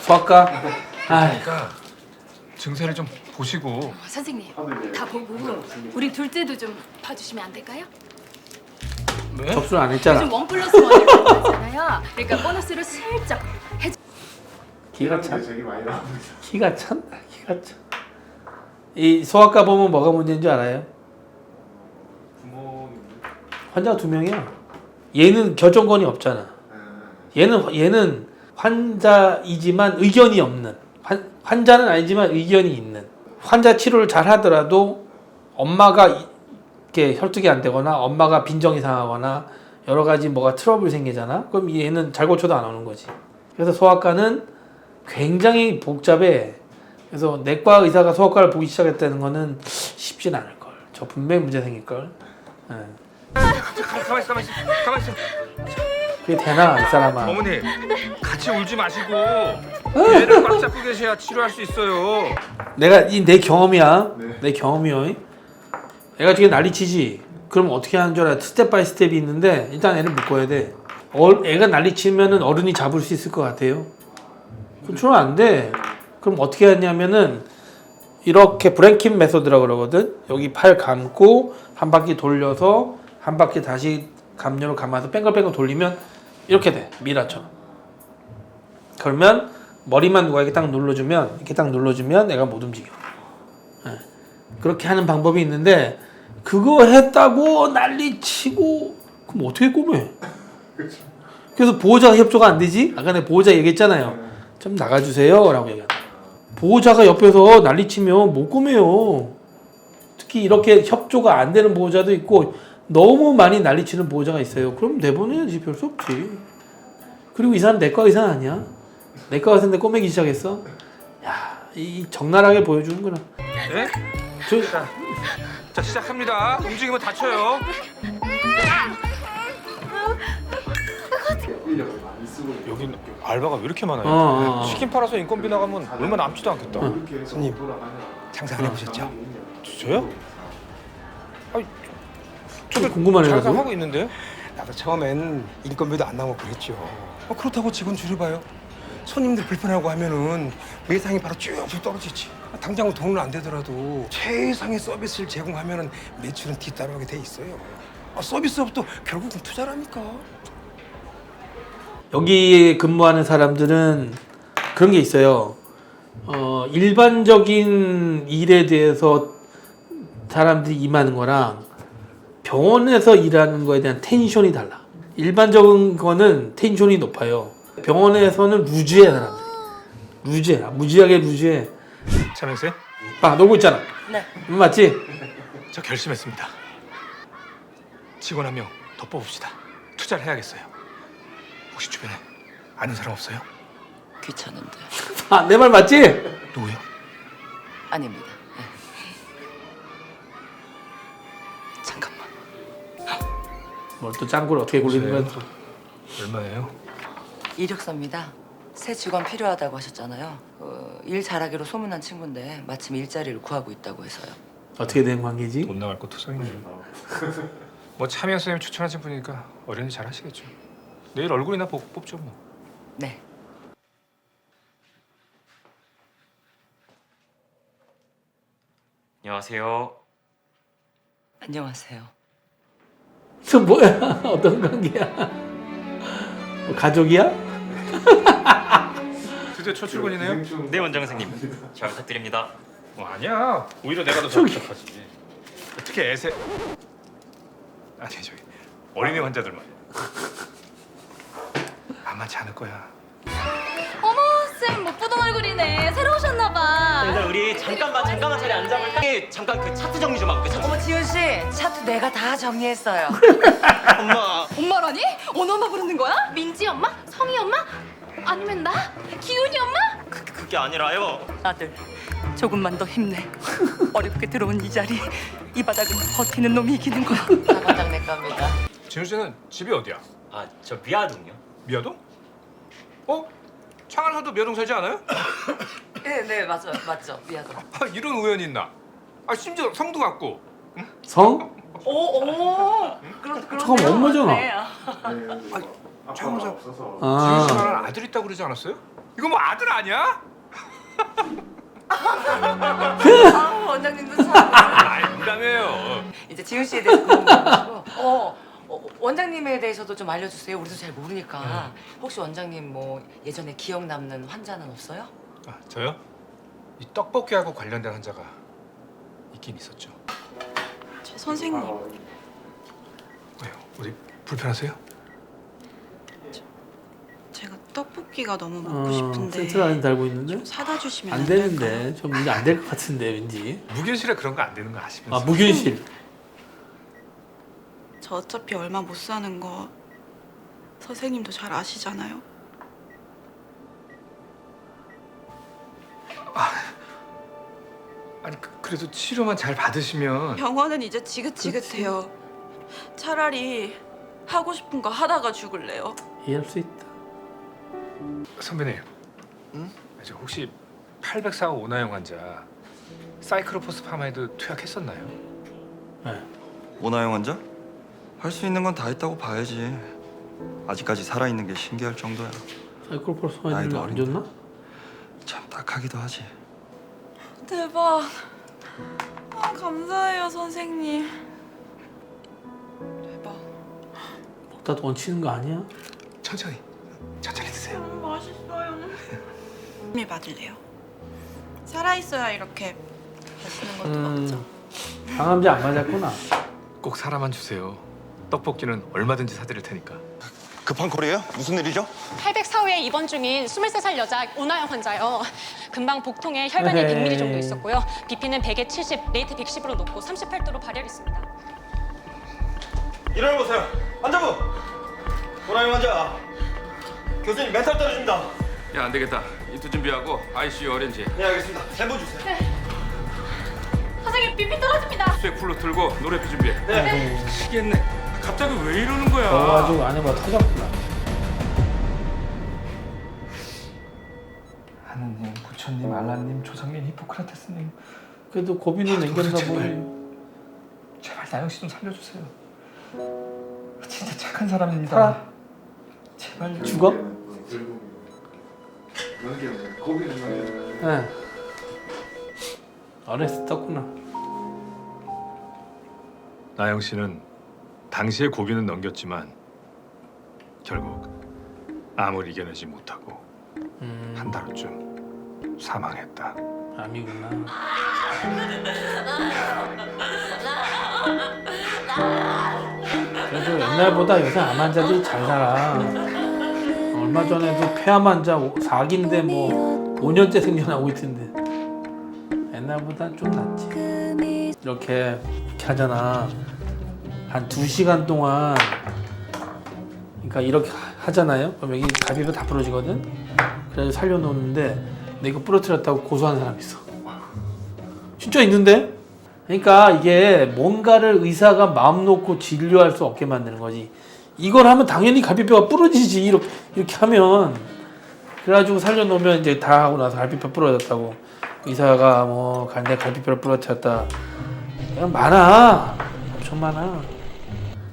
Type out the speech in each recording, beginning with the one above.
수학과? 아, 그러니까 증세를 좀 보시고 선생님 다 보고 우리 둘째도 좀 봐주시면 안 될까요? 네? 접수를 안 했잖아. 요즘 원 플러스 원을 받잖아요. 그러니까 보너스를 슬쩍 해. 기가 차. 되게 많이 나옵니다. 기가 찬다. 기가 차. 이 소아과 보면 뭐가 문제인 줄 알아요? 부모님. 환자가 두 명이야. 얘는 결정권이 없잖아. 얘는 얘는 환자이지만 의견이 없는 환, 환자는 아니지만 의견이 있는 환자 치료를 잘 하더라도 엄마가 이- 이렇게 혈투기 안 되거나 엄마가 빈정이 상하거나 여러 가지 뭐가 트러블 생기잖아. 그럼 얘는 잘 고쳐도 안 오는 거지. 그래서 소아과는 굉장히 복잡해. 그래서 내과 의사가 소아과를 보기 시작했다는 거는 쉽진 않을 걸. 저 분명히 문제 생길 걸. 예. 가만 있어 가만 있어 가만 있어 그게 되나 이 사람아. 어머니 같이 울지 마시고 얘를 꽉 잡고 계셔야 치료할 수 있어요 내가 이 내 경험이야. 네. 내 경험이요. 애가 지금 난리치지. 그럼 어떻게 하는 줄 알아? 스텝 바이 스텝이 있는데 일단 애를 묶어야 돼. 어, 애가 난리치면은 어른이 잡을 수 있을 것 같아요. 그건 안 돼. 그럼 어떻게 하냐면은 이렇게 브랭킹 메소드라고 그러거든. 여기 팔 감고 한 바퀴 돌려서 한 바퀴 다시 감료를 감아서 뺑글뺑글 돌리면 이렇게 돼. 미라처럼. 그러면 머리만 누가 이렇게 딱 눌러주면 이렇게 딱 눌러주면 애가 못 움직여. 예. 그렇게 하는 방법이 있는데 그거 했다고 난리치고 그럼 어떻게 꼬매? 그래서 보호자가 협조가 안 되지? 아까 내가 보호자 얘기했잖아요. 좀 나가주세요 라고 얘기한다. 보호자가 옆에서 난리치면 못 꼬매요. 특히 이렇게 협조가 안 되는 보호자도 있고 너무 많이 난리치는 보호자가 있어요. 그럼 내보내야지 별 수 없지. 그리고 이 사람 내과 의사 아니야? 내과 의사인데 꼬매기 시작했어? 야, 이 적나라하게 보여주는구나. 네? 저, 자, 자 시작합니다 움직이면 다쳐요 여긴 알바가 왜 이렇게 많아요? 어, 어, 어. 치킨 팔아서 인건비 나가면 얼마 남지도 않겠다 손님. 돌아가는 장사 안 해보셨죠? 저요? 좀 궁금하네요. 나도. 하고 있는데요? 나도 처음엔 인건비도 안 나오고 그랬죠. 어, 그렇다고 직원 줄여봐요. 손님들 불편하고 하면은 매상이 바로 쭉쭉 떨어지지. 아, 당장 돈은 안 되더라도 최상의 서비스를 제공하면은 매출은 뒤따라오게 돼 있어요. 아, 서비스업도 결국은 투자라니까. 여기 근무하는 사람들은 그런 게 있어요. 어, 일반적인 일에 대해서 사람들이 임하는 거랑 병원에서 일하는 거에 대한 텐션이 달라. 일반적인 거는 텐션이 높아요. 병원에서는 루즈해 사람들. 루즈해. 무지하게 루즈해. 차명세 아 놀고 있잖아. 네. 음, 맞지? 저 결심했습니다 직원 한 명 더 뽑읍시다 투자를 해야겠어요 혹시 주변에 아는 사람 없어요? 귀찮은데 아 내 말 맞지? 누구요? 아닙니다. 뭘 또 짱구를 어떻게 굴리는 거야? 또. 얼마예요? 이력서입니다. 새 직원 필요하다고 하셨잖아요. 어, 일 잘하기로 소문난 친구인데 마침 일자리를 구하고 있다고 해서요. 어떻게 된 관계지? 돈 나갈 거 투성이네 뭐 차명 선생님 추천하신 분이니까 어련히 잘 하시겠죠 내일 얼굴이나 보고 뽑죠 뭐 네. 안녕하세요. 안녕하세요. 저 뭐야? 어떤 관계야? 뭐 가족이야? 드디어 첫 출근이네요? 네 원장 선생님. 잘 부탁드립니다. 뭐 아니야 오히려 내가 더 적적하지 어떻게 애세 아니 저기 어린이 환자들 말이야 만만치 않을 거야 어머 쌤 못 보던 얼굴이네. 새로 오셨나봐. 일단 우리 잠깐만 잠깐만 자리 앉아볼까? 예, 잠깐 그 차트 정리 좀 하고 지훈 씨, 차트 내가 다 정리했어요. 엄마. 엄마라니? 어느 엄마 부르는 거야? 민지 엄마? 성희 엄마? 아니면 나? 기훈이 엄마? 그, 그게 아니라요. 아들, 조금만 더 힘내. 어렵게 들어온 이 자리, 이 바닥은 버티는 놈이 이기는 거야. 사과장 내 겁니다. 진우 씨는 집이 어디야? 아 저 미아동요. 미아동? 어? 창안서도 미아동 살지 않아요? 네, 네 맞아요, 맞죠, 미안해. 아, 이런 우연이 있나? 아 심지어 성도 같고 성? 오, 오, 그런 그런. 잠깐만, 엄마잖아. 네, 아, 최영사 아, 지윤 씨 말은 아들 있다고 그러지 않았어요? 이거 뭐 아들 아니야? 아, 원장님도 참. 아 농담이에요. 이제 지훈 씨에 대해서 어, 어, 원장님에 대해서도 좀 알려주세요. 우리도 잘 모르니까. 혹시 원장님 뭐 예전에 기억 남는 환자는 없어요? 아, 저요? 이 떡볶이하고 관련된 환자가 있긴 있었죠. 저 선생님 왜요? 어디 불편하세요? 제가 떡볶이가 너무 먹고 어, 싶은데 센트를 안에 달고 있는데 좀 사다 주시면 안안 될까요? 되는데 좀 이제 안 될 것 같은데 왠지. 무균실에 그런 거 안 되는 거 아시면서? 아 무균실. 저 어차피 얼마 못 사는 거 선생님도 잘 아시잖아요. 아니 그, 그래도 치료만 잘 받으시면 병원은 이제 지긋지긋해요. 차라리 하고 싶은 거 하다가 죽을래요. 이해할 수 있다. 선배님. 응? 저 혹시 804 오나영 환자 사이클로포스 파마이드 투약했었나요? 네. 오나영 환자? 할 수 있는 건 다 했다고 봐야지. 아직까지 살아있는 게 신기할 정도야. 사이클로포스마이드는 나이도 안 어린데. 줬나? 참 딱하기도 하지. 대박. 아, 감사해요, 선생님. 대박. 먹다 또 얹히는 거 아니야? 천천히 천천히 드세요. 음, 맛있어요. 힘이 받을래요. 살아있어야 이렇게 맛있는 것도 음. 먹죠. 방암제 안 맞았구나. 꼭 사람만 주세요. 떡볶이는 얼마든지 사드릴 테니까. 급한 콜이에요? 무슨 일이죠? 804호에 입원 중인 23살 여자 오나영 환자요. 금방 복통에 혈관이 에헤이. 100ml 정도 있었고요. BP는 100에 70, 레이트 110으로 높고 38도로 발열했습니다. 일어나보세요. 환자분! 오나영 환자. 교수님 멘탈 떨어집니다. 야, 안 되겠다. 이투 준비하고 ICU 어렌지. 네, 알겠습니다. 샘플 주세요. 선생님 BP 떨어집니다. 수액 풀로 틀고 노래피 준비해. 아이고, 미치겠네. 갑자기 왜 이러는 거야? 저거 가지고 안에 뭐 터졌 부처님, 알라님, 조상님, 히포크라테스님 그래도 고비는 남겼나 제발. 보네. 제발 나영 씨 좀 살려주세요. 진짜 착한 사람입니다. 살아. 제발 죽어? 네. 어레스 떴구나. 나영 씨는 당시의 고비는 넘겼지만 결국 암을 이겨내지 못하고 음, 한달 후쯤 사망했다. 암이구나. 그래도 옛날보다 요새 암 환자들이 잘 살아. 얼마 전에도 폐암 환자 4기인데 뭐 5년째 생겨나고 있던데. 옛날보다 좀 낫지. 이렇게, 이렇게 하잖아. 한 2시간 동안 그러니까 이렇게 하- 하잖아요. 그럼 여기 가비가 다 부러지거든. 그래서 살려놓는데 내가 부러뜨렸다고 고소한 사람 있어. 진짜 있는데? 그러니까 이게 뭔가를 의사가 마음 놓고 진료할 수 없게 만드는 거지. 이걸 하면 당연히 갈비뼈가 부러지지. 이렇게, 이렇게 하면. 그래가지고 살려놓으면 이제 다 하고 나서 갈비뼈 부러졌다고. 의사가 뭐, 내 갈비뼈를 부러뜨렸다. 그냥 많아. 엄청 많아.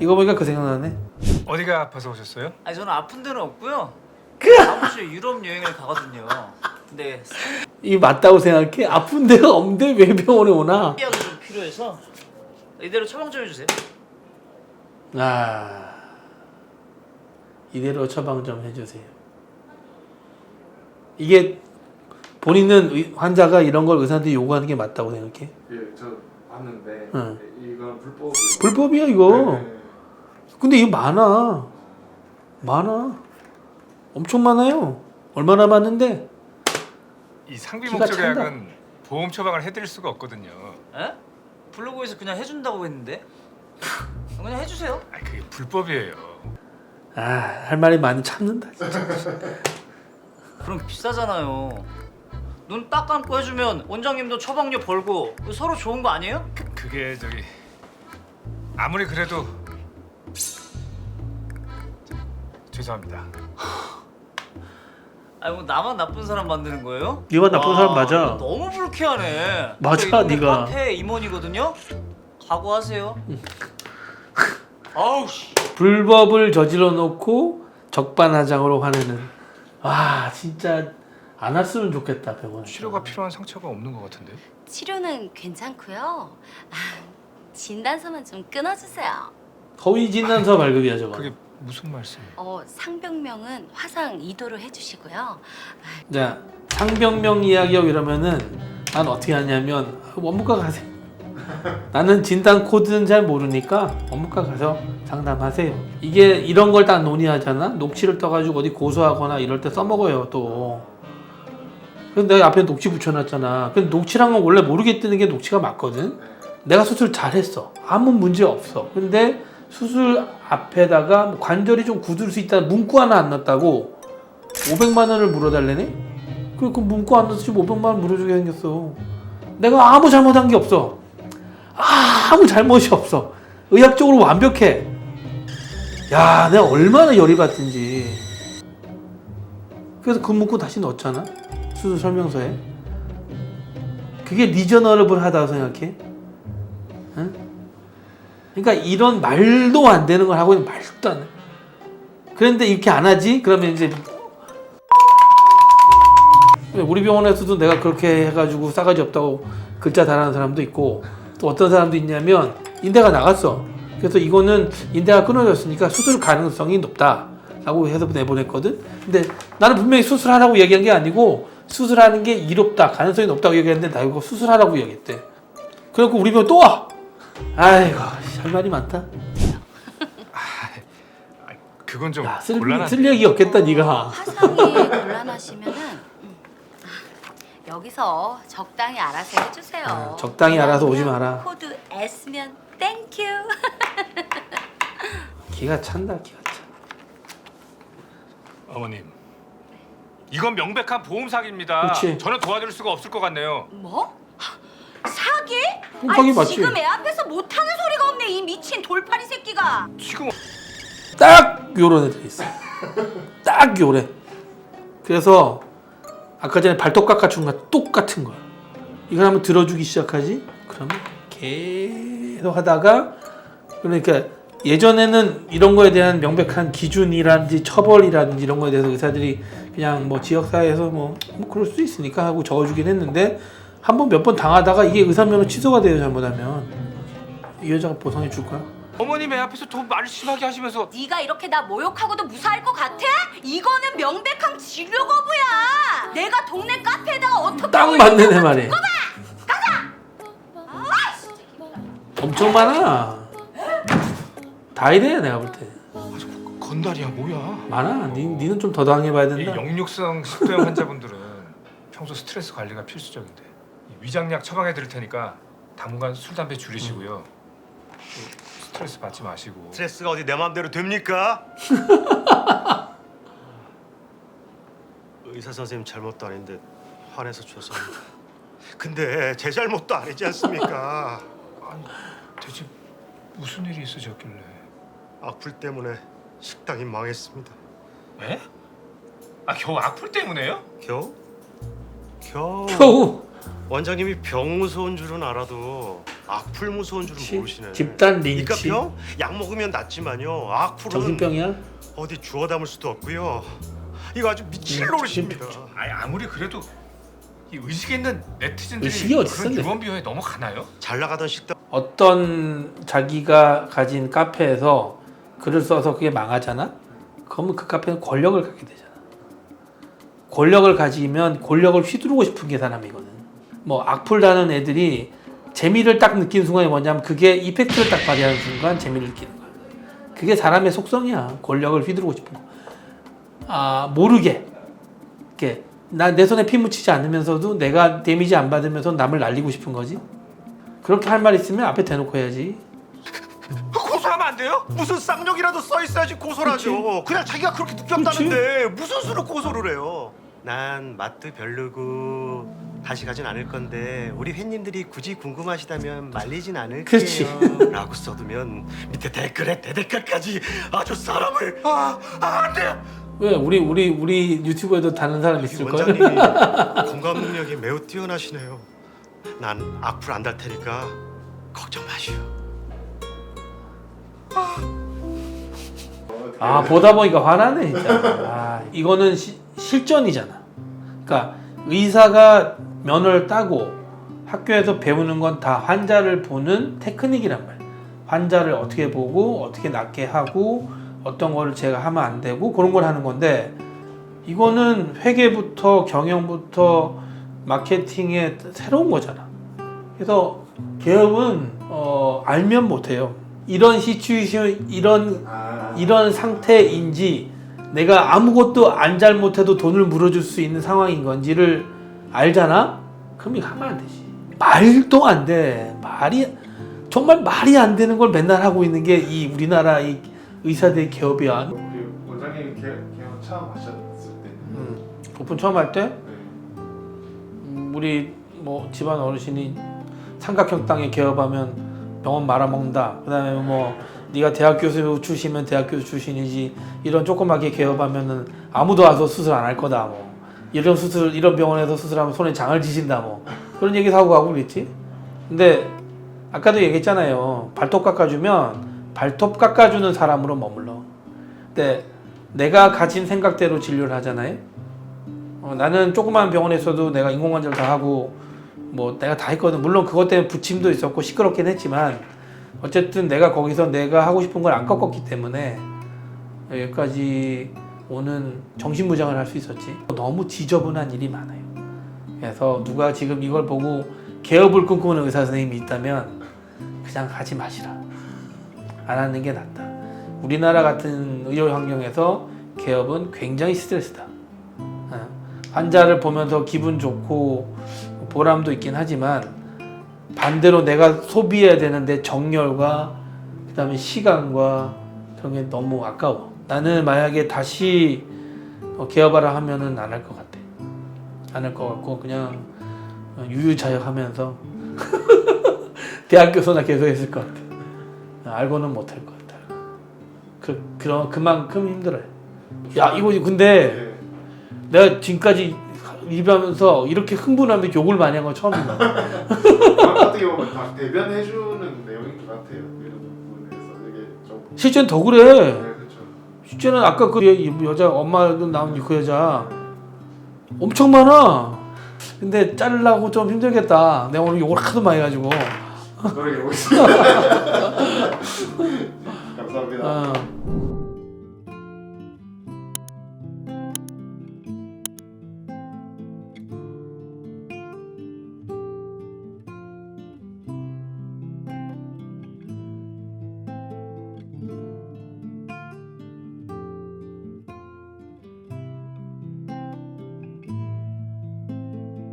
이거 보니까 그 생각나네. 어디가 아파서 오셨어요? 아니 저는 아픈 데는 없고요. 다음 주에 유럽 여행을 가거든요. 근데 이 맞다고 생각해? 아픈 데가 없는데 왜 병원에 오나? 상비약이 좀 필요해서 이대로 처방 좀 해주세요. 아 이대로 처방 좀 해주세요. 이게 본인은 의- 환자가 이런 걸 의사한테 요구하는 게 맞다고 생각해? 예, 저 봤는데 응. 이건 불법. 불법이야 이거. 네. 근데 이거 많아. 많아. 엄청 많아요. 얼마나 많은데? 이 상비 기가 목적의 찬다. 약은 보험 처방을 해드릴 수가 없거든요. 에? 블로그에서 그냥 해준다고 했는데 그냥 해주세요. 아, 그게 불법이에요. 아 할 말이 많이 참는다. 진짜. 그럼 비싸잖아요. 눈 딱 감고 해주면 원장님도 처방료 벌고 서로 좋은 거 아니에요? 그게 저기 아무리 그래도 죄송합니다. 아니 뭐 나만 나쁜 사람 만드는 거예요? 네가 나쁜 와, 사람 맞아. 너무 불쾌하네. 맞아, 저이 네가. 카페 임원이거든요. 각오하세요. 아우 씨. 불법을 저질러 놓고 적반하장으로 화내는. 와 진짜 안 왔으면 좋겠다 병원. 치료가 필요한 상처가 없는 것 같은데. 치료는 괜찮고요. 아, 진단서만 좀 끊어주세요. 거위 진단서 발급이야 저거. 그게 무슨 말씀이에요? 어, 상병명은 화상 2도로 해주시고요. 자 상병명 이야기하고 이러면은 난 어떻게 하냐면 원무과 가세요. 나는 진단 코드는 잘 모르니까 원무과 가서 상담하세요. 이게 이런 걸 다 논의하잖아. 녹취를 떠가지고 어디 고소하거나 이럴 때 써먹어요 또. 그래서 내가 앞에 녹취 붙여놨잖아. 근데 녹취란 건 원래 모르겠다는 게 녹취가 맞거든. 내가 수술 잘했어. 아무 문제 없어. 근데 수술 앞에다가 뭐 관절이 좀 굳을 수 있다 문구 하나 안 넣었다고 500만 원을 물어달래네? 그, 그 문구 안 넣어서 지금 500만 원 물어주게 생겼어. 내가 아무 잘못한 게 없어. 아무 잘못이 없어. 의학적으로 완벽해. 야, 내가 얼마나 열이 받든지. 그래서 그 문구 다시 넣었잖아. 수술 설명서에. 그게 리저너블 하다고 생각해? 응? 그러니까 이런 말도 안 되는 걸 하고 있는 말도 안 해. 그런데 이렇게 안 하지? 그러면 이제 우리 병원에서도 내가 그렇게 해가지고 싸가지 없다고 글자 달하는 사람도 있고 또 어떤 사람도 있냐면 인대가 나갔어. 그래서 이거는 인대가 끊어졌으니까 수술 가능성이 높다 라고 해서 내보냈거든. 근데 나는 분명히 수술하라고 얘기한 게 아니고 수술하는 게 이롭다, 가능성이 높다고 얘기했는데 나 이거 수술하라고 얘기했대. 그래갖고 우리 병원 또 와. 아이고 할 말이 많다. 그건 좀 야, 쓸, 곤란한. 쓸 얘기 없겠다 네가. 화상이 곤란하시면은 음, 여기서 적당히 알아서 해주세요. 아, 적당히 알아서 오지 마라. 코드 S면 땡큐. 기가 찬다 기가 차. 어머님. 이건 명백한 보험 사기입니다. 그렇지. 저는 도와줄 수가 없을 것 같네요. 뭐? 사기? 흠뻑이 아니, 맞지. 지금 애 앞에서 못하는 소리가 없네 이 미친 돌팔이 새끼가. 지금 딱 요런 애들이 있어. 딱 요래. 그래서 아까 전에 발톱 깎아준 거 똑같은 거야. 이걸 한번 들어주기 시작하지? 그러면 계속 하다가 그러니까 예전에는 이런 거에 대한 명백한 기준이라든지 처벌이라든지 이런 거에 대해서 의사들이 그냥 뭐 지역사회에서 뭐, 뭐 그럴 수 있으니까 하고 적어주긴 했는데 한 번 몇 번 당하다가 이게 의사면허 취소가 돼요 잘못하면 이 여자가 보상해 줄 거야? 어머님 애 앞에서 더 말을 심하게 하시면서 네가 이렇게 나 모욕하고도 무사할 것 같아? 이거는 명백한 진료 거부야. 내가 동네 카페에다가 어떻게 딱 맞네 내? 말에. 엄청 많아. 다 이래 내가 볼 때. 건달이야 뭐야? 많아. 니, 니는 좀 더 당해봐야 이 된다. 역류성 식도염 환자분들은 평소 스트레스 관리가 필수적인데 이 위장약 처방해 드릴 테니까 당분간 술 담배 줄이시고요. 또 스트레스 받지 마시고. 스트레스가 어디 내 마음대로 됩니까? 의사 선생님 잘못도 아닌데 화내서 죄송합니다. 근데 제 잘못도 아니지 않습니까? 아니 대체 무슨 일이 있으셨길래? 악플 때문에 식당이 망했습니다. 에? 아 겨우 악플 때문에요? 겨우? 겨우? 겨우 원장님이 병 무서운 줄은 알아도 악플 무서운 줄은 치- 모르시네. 집단 그러니까 린치. 병? 약 먹으면 낫지만요. 악플은 정신병이야? 어디 주워 담을 수도 없고요. 이거 아주 미칠 음, 노릇입니다. 아니 아무리 그래도 이 의식 있는 네티즌들이 의식이 어딨어, 그런 내- 유언 비어에 넘어가나요? 잘 나가던 식당 어떤 자기가 가진 카페에서 글을 써서 그게 망하잖아? 그러면 그 카페는 권력을 갖게 되잖아. 권력을 가지면 권력을 휘두르고 싶은 게 사람이거든. 뭐 악플 다는 애들이 재미를 딱 느끼는 순간이 뭐냐면 그게 이펙트를 딱 발휘하는 순간 재미를 느끼는 거야. 그게 사람의 속성이야. 권력을 휘두르고 싶은 거. 아 모르게 이렇게 나 내 손에 피 묻히지 않으면서도 내가 데미지 안 받으면서 남을 날리고 싶은 거지. 그렇게 할 말 있으면 앞에 대놓고 해야지. 고소하면 안 돼요? 무슨 쌍욕이라도 써 있어야지 고소를 하죠. 그냥 자기가 그렇게 느꼈다는데 무슨 수로 고소를 해요? 난 맛도 별로고 다시 가진 않을 건데 우리 회님들이 굳이 궁금하시다면 말리진 않을게요. 라고 써두면 밑에 댓글에 대댓글까지 아주 사람을 아, 아, 안 돼. 왜 우리 우리 우리 유튜브에도 다른 사람 있을 걸? 원장님이 공감 능력이 매우 뛰어나시네요. 난 악플 안 달 테니까 걱정 마시오. 아 보다 보니까 화나네 진짜. 아 이거는 시- 실전이잖아. 그러니까 의사가 면허를 따고 학교에서 배우는 건 다 환자를 보는 테크닉이란 말. 환자를 어떻게 보고 어떻게 낫게 하고 어떤 거를 제가 하면 안 되고 그런 걸 하는 건데 이거는 회계부터 경영부터 마케팅의 새로운 거잖아. 그래서 개업은 어, 알면 못해요. 이런 시츄에이션 이런 아, 이런 상태인지 내가 아무것도 안 잘못해도 돈을 물어줄 수 있는 상황인 건지를 알잖아? 그럼 이거 하면 안 되지. 말도 안 돼. 말이 정말 말이 안 되는 걸 맨날 하고 있는 게 이 우리나라 이 의사들 개업이야. 우리 원장님 개, 개업 처음 하셨을 때 음, 오픈 처음 할 때 네. 음, 우리 뭐 집안 어르신이 삼각형 땅에 개업하면 병원 말아먹는다. 그 다음에 뭐 네가 대학 교수 출신이면 대학 교수 출신이지 이런 조그맣게 개업하면은 아무도 와서 수술 안 할 거다. 뭐 이런 수술 이런 병원에서 수술하면 손에 장을 지신다. 뭐 그런 얘기 사고 가고 그랬지. 근데 아까도 얘기했잖아요. 발톱 깎아주면 발톱 깎아주는 사람으로 머물러. 근데 내가 가진 생각대로 진료를 하잖아요. 어, 나는 조그만 병원에서도 내가 인공관절 다 하고 뭐 내가 다 했거든. 물론 그것 때문에 부침도 있었고 시끄럽긴 했지만 어쨌든 내가 거기서 내가 하고 싶은 걸 안 꺾었기 때문에 여기까지 오는 정신무장을 할 수 있었지. 너무 지저분한 일이 많아요. 그래서 누가 지금 이걸 보고 개업을 꿈꾸는 의사 선생님이 있다면 그냥 하지 마시라. 안 하는 게 낫다. 우리나라 같은 의료 환경에서 개업은 굉장히 스트레스다. 어, 환자를 보면서 기분 좋고 보람도 있긴 하지만 반대로 내가 소비해야 되는데 정열과 그다음에 시간과 그런 게 너무 아까워. 나는 만약에 다시 어, 개업하라 하면은 안 할 것 같아. 안 할 것 같고 그냥 어, 유유자적하면서 대학교서나 계속 했을 것 같아. 어, 알고는 못할 것 같아. 그 그런 그만큼 힘들어요. 야 이거 근데 네. 내가 지금까지 리뷰하면서 이렇게 흥분하면 욕을 많이 한 건 처음이다. 어떻게 보면 다 대변해주는 내용인 것 같아요 이런 부분에서 이게 좀 실제는 더 네, 그래. 그렇죠 실제는 아까 그 여- 여자 엄마도 나온 그 여자 엄청 많아. 근데 자르려고 좀 힘들겠다. 내가 오늘 욕을 하도 많이 해가지고. 노력해보겠습니다 감사합니다 어,